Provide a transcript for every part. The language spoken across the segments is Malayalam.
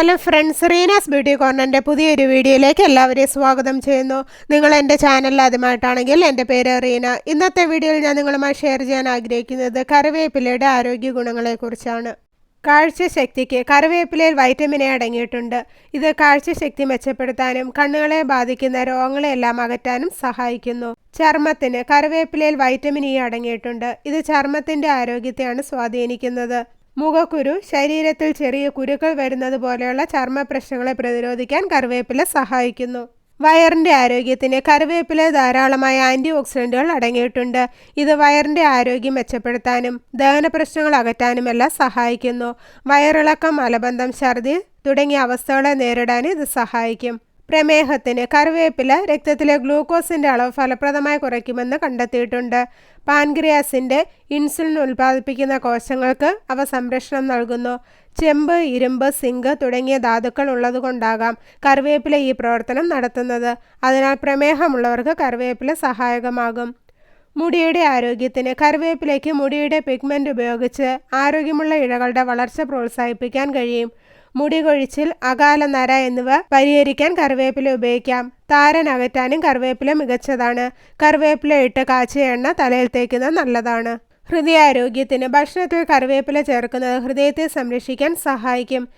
ഹലോ ഫ്രണ്ട്സ് റീനാസ് ബ്യൂട്ടി കോർണറിന്റെ പുതിയൊരു വീഡിയോയിലേക്ക് എല്ലാവരെയും സ്വാഗതം ചെയ്യുന്നു. നിങ്ങൾ എന്റെ ചാനൽ ആദ്യമായിട്ടാണെങ്കിൽ എന്റെ പേര് റീന. ഇന്നത്തെ വീഡിയോയിൽ ഞാൻ നിങ്ങളുമായി ഷെയർ ചെയ്യാൻ ആഗ്രഹിക്കുന്നത് കറിവേപ്പിലയുടെ ആരോഗ്യ ഗുണങ്ങളെക്കുറിച്ചാണ്. കാഴ്ചശക്തിക്ക് കറിവേപ്പിലയിൽ വൈറ്റമിൻ എ അടങ്ങിയിട്ടുണ്ട്. ഇത് കാഴ്ചശക്തി മെച്ചപ്പെടുത്താനും കണ്ണുകളെ ബാധിക്കുന്ന രോഗങ്ങളെല്ലാം അകറ്റാനും സഹായിക്കുന്നു. ചർമ്മത്തിന് കറിവേപ്പിലയിൽ വൈറ്റമിൻ ഇ അടങ്ങിയിട്ടുണ്ട്. ഇത് ചർമ്മത്തിന്റെ ആരോഗ്യത്തെയാണ് സ്വാധീനിക്കുന്നത്. മുഖക്കുരു ശരീരത്തിൽ ചെറിയ കുരുക്കൾ വരുന്നത് പോലെയുള്ള ചർമ്മ പ്രശ്നങ്ങളെ പ്രതിരോധിക്കാൻ കറിവേപ്പില സഹായിക്കുന്നു. വയറിന്റെ ആരോഗ്യത്തിന് കറിവേപ്പില ധാരാളമായ ആന്റി ഓക്സിഡന്റുകൾ അടങ്ങിയിട്ടുണ്ട്. ഇത് വയറിന്റെ ആരോഗ്യം മെച്ചപ്പെടുത്താനും ദഹന പ്രശ്നങ്ങൾ അകറ്റാനുമെല്ലാം സഹായിക്കുന്നു. വയറിളക്കം മലബന്ധം ഛർദി തുടങ്ങിയ അവസ്ഥകളെ നേരിടാൻ ഇത് സഹായിക്കും. പ്രമേഹത്തിന് കറിവേപ്പില രക്തത്തിലെ ഗ്ലൂക്കോസിന്റെ അളവ് ഫലപ്രദമായി കുറയ്ക്കുമെന്ന് കണ്ടെത്തിയിട്ടുണ്ട്. പാൻക്രിയാസിന്റെ ഇൻസുലിൻ ഉൽപ്പാദിപ്പിക്കുന്ന കോശങ്ങൾക്ക് അവ സംരക്ഷണം നൽകുന്നു. ചെമ്പ് ഇരുമ്പ് സിങ്ക് തുടങ്ങിയ ധാതുക്കൾ ഉള്ളതുകൊണ്ടാകാം കറിവേപ്പില ഈ പ്രവർത്തനം നടത്തുന്നത്. അതിനാൽ പ്രമേഹമുള്ളവർക്ക് കറിവേപ്പില സഹായകമാകും. മുടിയുടെ ആരോഗ്യത്തിന് കറിവേപ്പിലേക്ക് മുടിയുടെ പിഗ്മെന്റ് ഉപയോഗിച്ച് ആരോഗ്യമുള്ള ഇഴകളുടെ വളർച്ച പ്രോത്സാഹിപ്പിക്കാൻ കഴിയും. മുടി കൊഴിച്ചിൽ അകാല നര എന്നിവ പരിഹരിക്കാൻ കറിവേപ്പില ഉപയോഗിക്കാം. താരൻ അകറ്റാനും കറിവേപ്പില മികച്ചതാണ്. കറിവേപ്പില ഇട്ട് കാച്ചിയ എണ്ണ തലയിൽ തേക്കുന്നത് നല്ലതാണ്. ഹൃദയാരോഗ്യത്തിന് ഭക്ഷണത്തിൽ കറിവേപ്പില ചേർക്കുന്നത് ഹൃദയത്തെ സംരക്ഷിക്കാൻ സഹായിക്കും.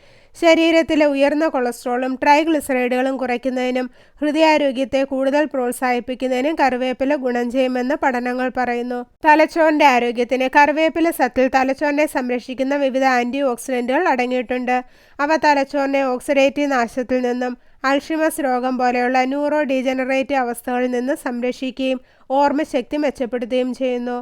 ശരീരത്തിലെ ഉയർന്ന കൊളസ്ട്രോളും ട്രൈഗ്ലിസറൈഡുകളും കുറയ്ക്കുന്നതിനും ഹൃദയാരോഗ്യത്തെ കൂടുതൽ പ്രോത്സാഹിപ്പിക്കുന്നതിനും കറിവേപ്പില ഗുണം ചെയ്യുമെന്ന് പഠനങ്ങൾ പറയുന്നു. തലച്ചോറിന്റെ ആരോഗ്യത്തിന് കറിവേപ്പില സത്തിൽ തലച്ചോറിനെ സംരക്ഷിക്കുന്ന വിവിധ ആന്റി ഓക്സിഡന്റുകൾ അടങ്ങിയിട്ടുണ്ട്. അവ തലച്ചോറിനെ ഓക്സിഡേറ്റീവ് നാശത്തിൽ നിന്നും അൾഷിമസ് രോഗം പോലെയുള്ള ന്യൂറോ ഡീജനറേറ്റീവ് അവസ്ഥകളിൽ നിന്ന് സംരക്ഷിക്കുകയും ഓർമ്മശക്തി മെച്ചപ്പെടുത്തുകയും ചെയ്യുന്നു.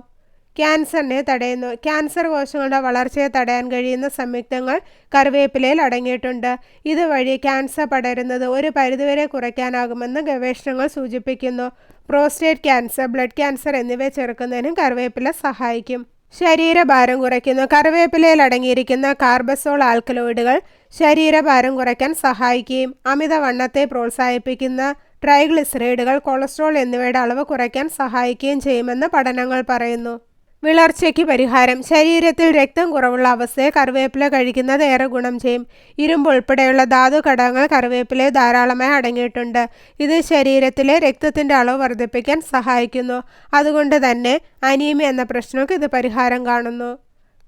ക്യാൻസറിനെ തടയുന്നു. ക്യാൻസർ കോശങ്ങളുടെ വളർച്ചയെ തടയാൻ കഴിയുന്ന സംയുക്തങ്ങൾ കറിവേപ്പിലയിൽ അടങ്ങിയിട്ടുണ്ട്. ഇതുവഴി ക്യാൻസർ പടരുന്നത് ഒരു പരിധിവരെ കുറയ്ക്കാനാകുമെന്ന് ഗവേഷണങ്ങൾ സൂചിപ്പിക്കുന്നു. പ്രോസ്റ്റേറ്റ് ക്യാൻസർ ബ്ലഡ് ക്യാൻസർ എന്നിവ ചെറുക്കുന്നതിനും കറിവേപ്പില സഹായിക്കും. ശരീരഭാരം കുറയ്ക്കുന്നു. കറിവേപ്പിലയിൽ അടങ്ങിയിരിക്കുന്ന കാർബസോൾ ആൽക്കലോയിഡുകൾ ശരീരഭാരം കുറയ്ക്കാൻ സഹായിക്കുകയും അമിതവണ്ണത്തെ പ്രോത്സാഹിപ്പിക്കുന്ന ട്രൈഗ്ലിസറൈഡുകൾ കൊളസ്ട്രോൾ എന്നിവയുടെ അളവ് കുറയ്ക്കാൻ സഹായിക്കുകയും ചെയ്യുമെന്ന് പഠനങ്ങൾ പറയുന്നു. വിളർച്ചയ്ക്ക് പരിഹാരം. ശരീരത്തിൽ രക്തം കുറവുള്ള അവസ്ഥയെ കറിവേപ്പില കഴിക്കുന്നത് ഏറെ ഗുണം ചെയ്യും. ഇരുമ്പ് ഉൾപ്പെടെയുള്ള ധാതു ഘടകങ്ങൾ കറിവേപ്പിലെ ധാരാളമായി അടങ്ങിയിട്ടുണ്ട്. ഇത് ശരീരത്തിലെ രക്തത്തിന്റെ അളവ് വർദ്ധിപ്പിക്കാൻ സഹായിക്കുന്നു. അതുകൊണ്ട് തന്നെ അനീമിയ എന്ന പ്രശ്നങ്ങൾക്ക് ഇത് പരിഹാരം കാണുന്നു.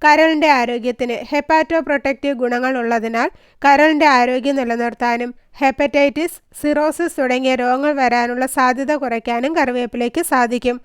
കരളിന്റെ ആരോഗ്യത്തിന് ഹെപ്പാറ്റോ പ്രൊട്ടക്റ്റീവ് ഗുണങ്ങൾ ഉള്ളതിനാൽ കരളിന്റെ ആരോഗ്യം നിലനിർത്താനും ഹെപ്പറ്റൈറ്റിസ് സിറോസിസ് തുടങ്ങിയ രോഗങ്ങൾ വരാനുള്ള സാധ്യത കുറയ്ക്കാനും കറിവേപ്പിലേക്ക് സാധിക്കും.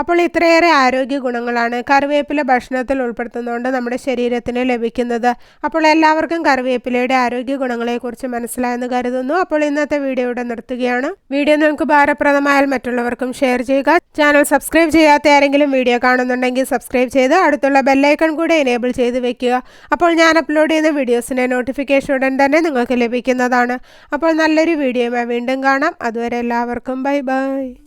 അപ്പോൾ ഇത്രയേറെ ആരോഗ്യ ഗുണങ്ങളാണ് കറിവേപ്പില ഭക്ഷണത്തിൽ ഉൾപ്പെടുത്തുന്നതുകൊണ്ട് നമ്മുടെ ശരീരത്തിന് ലഭിക്കുന്നത്. അപ്പോൾ എല്ലാവർക്കും കറിവേപ്പിലയുടെ ആരോഗ്യ ഗുണങ്ങളെക്കുറിച്ച് മനസ്സിലായെന്ന് കരുതുന്നു. അപ്പോൾ ഇന്നത്തെ വീഡിയോ ഇവിടെ നിർത്തുകയാണ്. വീഡിയോ നിങ്ങൾക്ക് ഭാരപ്രദമായാൽ മറ്റുള്ളവർക്കും ഷെയർ ചെയ്യുക. ചാനൽ സബ്സ്ക്രൈബ് ചെയ്യാത്ത ആരെങ്കിലും വീഡിയോ കാണുന്നുണ്ടെങ്കിൽ സബ്സ്ക്രൈബ് ചെയ്ത് അടുത്തുള്ള ബെല്ലൈക്കൺ കൂടെ എനേബിൾ ചെയ്ത് വെക്കുക. അപ്പോൾ ഞാൻ അപ്ലോഡ് ചെയ്യുന്ന വീഡിയോസിന്റെ നോട്ടിഫിക്കേഷൻ ഉടൻ തന്നെ നിങ്ങൾക്ക് ലഭിക്കുന്നതാണ്. അപ്പോൾ നല്ലൊരു വീഡിയോയുമായി വീണ്ടും കാണാം. അതുവരെ എല്ലാവർക്കും ബൈ ബൈ.